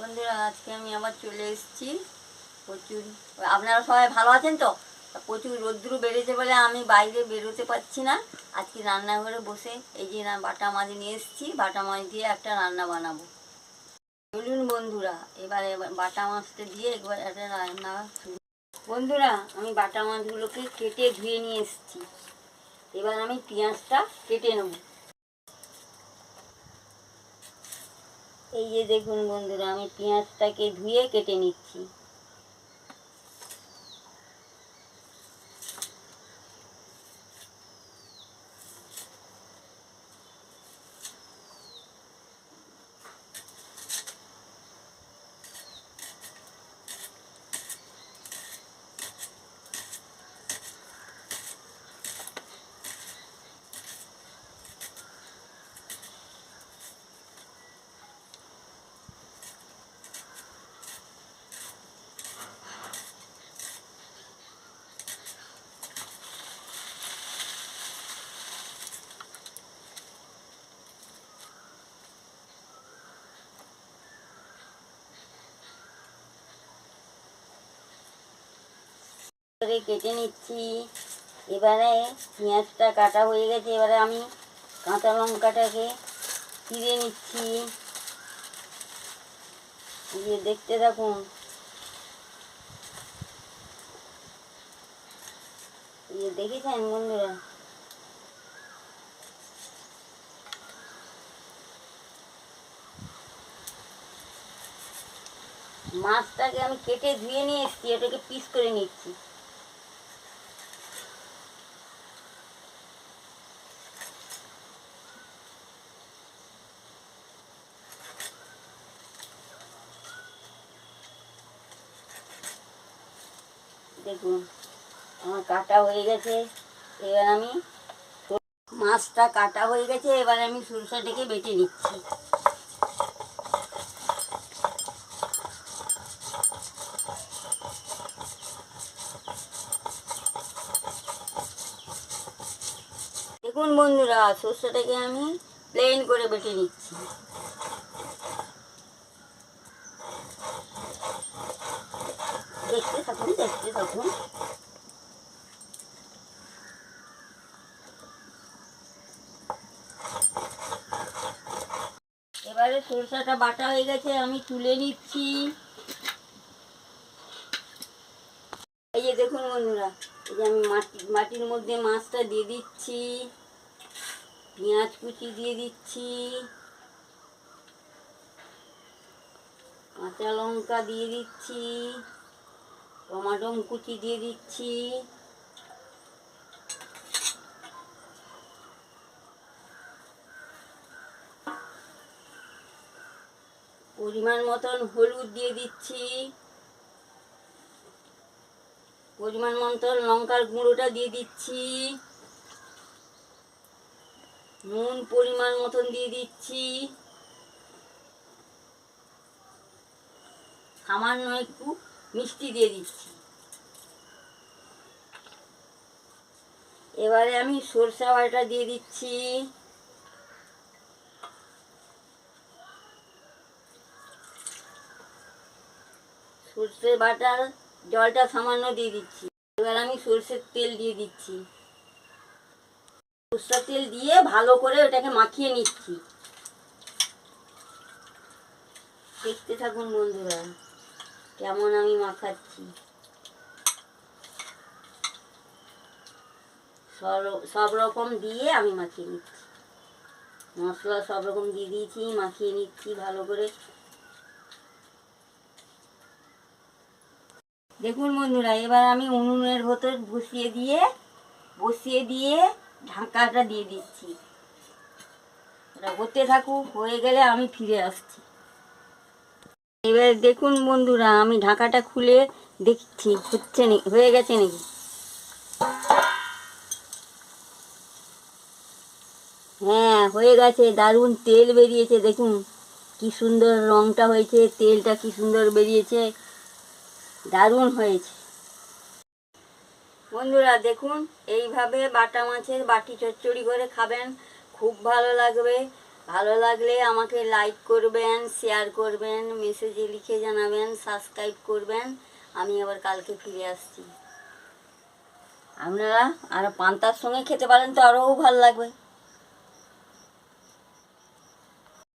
বন্ধুরা, আজকে আমি আবার চলে এসেছি। প্রচুর, আপনারা সবাই ভালো আছেন তো? প্রচুর রোদ্দুর বেড়েছে বলে আমি বাইরে বেরোতে পারছি না। আজকে রান্নাঘরে বসে এই যে বাটা মাছ নিয়ে এসেছি, বাটা মাছ দিয়ে একটা রান্না বানাবো। চলুন বন্ধুরা, এবারে বাটা মাছটা দিয়ে একবার একটা রান্না বন্ধুরা, আমি বাটা মাছগুলোকে কেটে ধুয়ে নিয়ে এসেছি। এবার আমি পেঁয়াজটা কেটে নেব। এই যে দেখুন বন্ধুরা আমি পেঁয়াজটাকে ধুয়ে কেটে নিচ্ছি। করে কেটে নিচ্ছি। এবারে পেঁয়াজটা কাটা হয়ে গেছে, এবারে আমি কাঁচা লঙ্কাটাকে চিড়ে নিচ্ছি। এই যে দেখতে থাকুন। এই দেখেছেন বন্ধুরা? মাছটাকে আমি কেটে ধুয়ে নিয়ে এসেছি, এটাকে পিস করে নিচ্ছি। দেখুন, আমার কাটা হয়ে গেছে। এবার আমি মাছটা কাটা হয়ে গেছে, এবার আমি সরষাটাকে বেটে নিচ্ছি। দেখুন বন্ধুরা, সর্ষেটাকে আমি প্লেন করে বেটে নিচ্ছি। এবারে সরষাটা বাটা হয়ে গেছে, আমি তুলে নিচ্ছি। এই যে দেখুন বন্ধুরা, এই যে আমি মাটি, মাটির মধ্যে মাছটা দিয়ে দিচ্ছি, পেঁয়াজ কুচি দিয়ে দিচ্ছি, কাঁচা লঙ্কা দিয়ে দিচ্ছি। টমাটো কুচি দিয়ে দিচ্ছি। পরিমাণ মতন হলুদ দিয়ে দিচ্ছি। পরিমাণ মতন লঙ্কার গুঁড়োটা দিয়ে দিচ্ছি। নুন পরিমাণ মতন দিয়ে দিচ্ছি। সামান্য একটু মিষ্টি দিয়ে দিচ্ছি। এবারে আমি সরষা বাটা দিয়ে দিচ্ছি। সর্ষে বাটার জলটা সামান্য দিয়ে দিচ্ছি। এবার আমি সর্ষের তেল দিয়ে দিচ্ছি। সর্ষের তেল দিয়ে ভালো করে ওটাকে মাখিয়ে নিচ্ছি। দেখতে থাকুন বন্ধুরা। কেমন আমি মাখাচ্ছি? সব- রকম দিয়ে আমি মাখিয়ে নিচ্ছি। মশলা সব রকম দিয়ে দিয়েছি, মাখিয়ে নিচ্ছি ভালো করে। দেখুন বন্ধুরা, এবার আমি উনুনের ভেতর বসিয়ে দিয়ে বসিয়ে দিয়ে ঢাকাটা দিয়ে দিচ্ছি। ওটা হতে থাকুক, হয়ে গেলে আমি ফিরে আসছি। এবার দেখুন বন্ধুরা, আমি ঢাকাটা খুলে দেখছি, হচ্ছে নাকি হয়ে গেছে নাকি? হ্যাঁ হয়ে গেছে, দারুণ তেল বেরিয়েছে, দেখুন কি সুন্দর রংটা হয়েছে, তেলটা কি সুন্দর বেরিয়েছে, দারুণ হয়েছে। বন্ধুরা, দেখুন, এইভাবে বাটা মাছের বাটি চচ্চড়ি করে খাবেন, খুব ভালো লাগবে। ভালো লাগলে আমাকে লাইক করবেন শেয়ার করবেন মেসেজে লিখে জানাবেন সাবস্ক্রাইব করবেন। আমি আবার কালকে ফিরে আসছি। আপনারা আর পান্তার সঙ্গে খেতে পারেন তো আরও ভালো লাগবে।